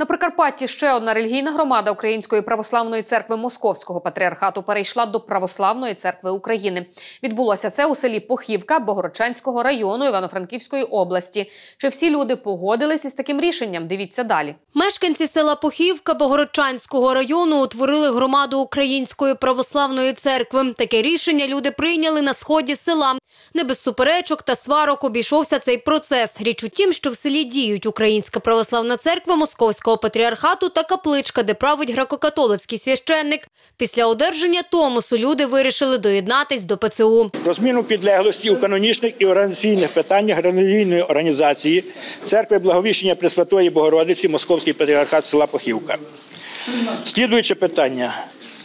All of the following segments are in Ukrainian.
На Прикарпатті ще одна релігійна громада Української православної церкви Московського патріархату перейшла до Православної церкви України. Відбулося це у селі Похівка Богородчанського району Івано-Франківської області. Чи всі люди погодились із таким рішенням? Дивіться далі. Мешканці села Похівка Богородчанського району утворили громаду Української православної церкви. Таке рішення люди прийняли на сході села. Не без суперечок та сварок обійшовся цей процес. Річ у тім, що в селі діють Українська православна церква Московського патріархату та капличка, де править греко-католицький священник. Після одержання Томосу люди вирішили доєднатись до ПЦУ. про зміну підлеглості у канонічних і організаційних питаннях релігійної організації Церкви Благовіщення Пресвятої Богородиці Московський патріархат села Похівка. Слідуюче питання.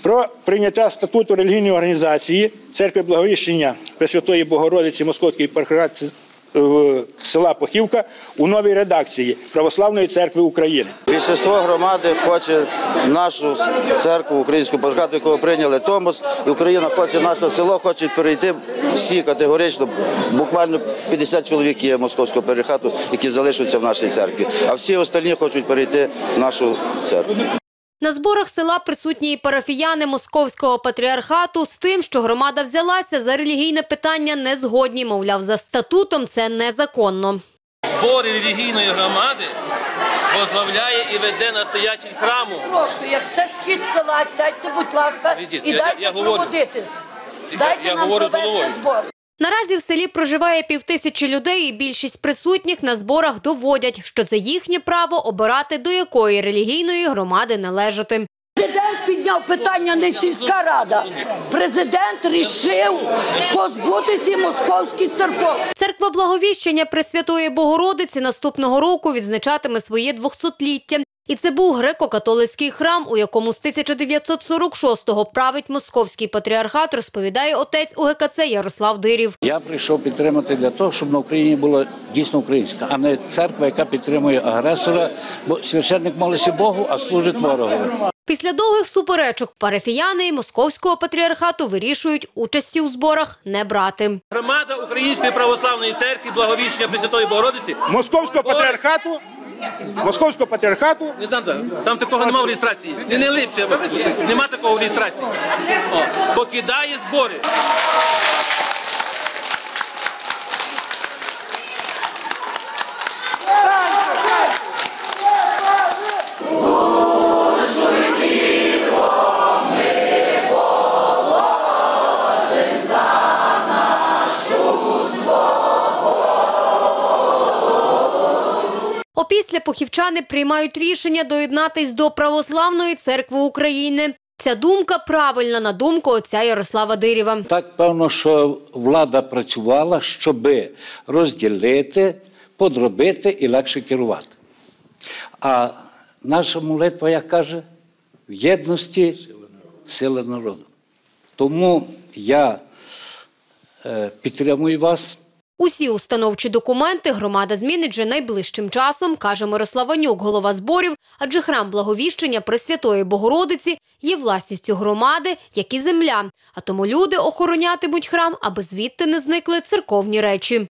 Про прийняття статуту релігійної організації Церкви Благовіщення Пресвятої Богородиці Московський села Похівка у новій редакції Православної церкви України. Більшість громади хоче нашу церкву, українську патріархату, якого прийняли Томос, і Україна хоче наше село, хочуть перейти всі категорично. Буквально 50 чоловік є московського патріархату, які залишаться в нашій церкві. А всі остальні хочуть перейти в нашу церкву. На зборах села присутні і парафіяни московського патріархату з тим, що громада взялася за релігійне питання не згодні. Мовляв, за статутом це незаконно. збори релігійної громади возглавляє і веде настоятель храму. Прошу, як це схід села, сядьте, будь ласка, Відіть, і я- дайте я говорю. проводитись. Я- Дайте я нам говорю з провести головою. збор. Наразі в селі проживає півтисячі людей, і більшість присутніх на зборах доводять, що це їхнє право обирати до якої релігійної громади належати. Президент підняв питання не сільська рада. Президент рішив позбутися московських церков. Церква Благовіщення Пресвятої Богородиці наступного року відзначатиме своє 200-ліття. І це був греко-католицький храм, у якому з 1946-го править московський патріархат, розповідає отець УГКЦ Ярослав Дирів. Я прийшов підтримати для того, щоб на Україні була дійсно українська, а не церква, яка підтримує агресора, бо священник молиться Богу, а служить ворогові. Після довгих суперечок парафіяни московського патріархату вирішують участі у зборах не брати. Громада Української православної церкви Благовіщення Пресвятої Богородиці. Московського патріархату Московського патріархату Не треба, там такого немає в реєстрації. Не, не липся, нема такого в реєстрації. О, покидає збори. Опісля похівчани приймають рішення доєднатись до Православної церкви України. Ця думка правильна на думку отця Ярослава Дирєва. Так певно, що влада працювала, щоб розділити, подробити і легше керувати. А наша молитва, як каже, в єдності сила народу. Тому я е, підтримую вас. Усі установчі документи громада змінить вже найближчим часом, каже Мирослав Анюк, голова зборів, адже храм Благовіщення Пресвятої Богородиці є власністю громади, як і земля. А тому люди охоронятимуть храм, аби звідти не зникли церковні речі.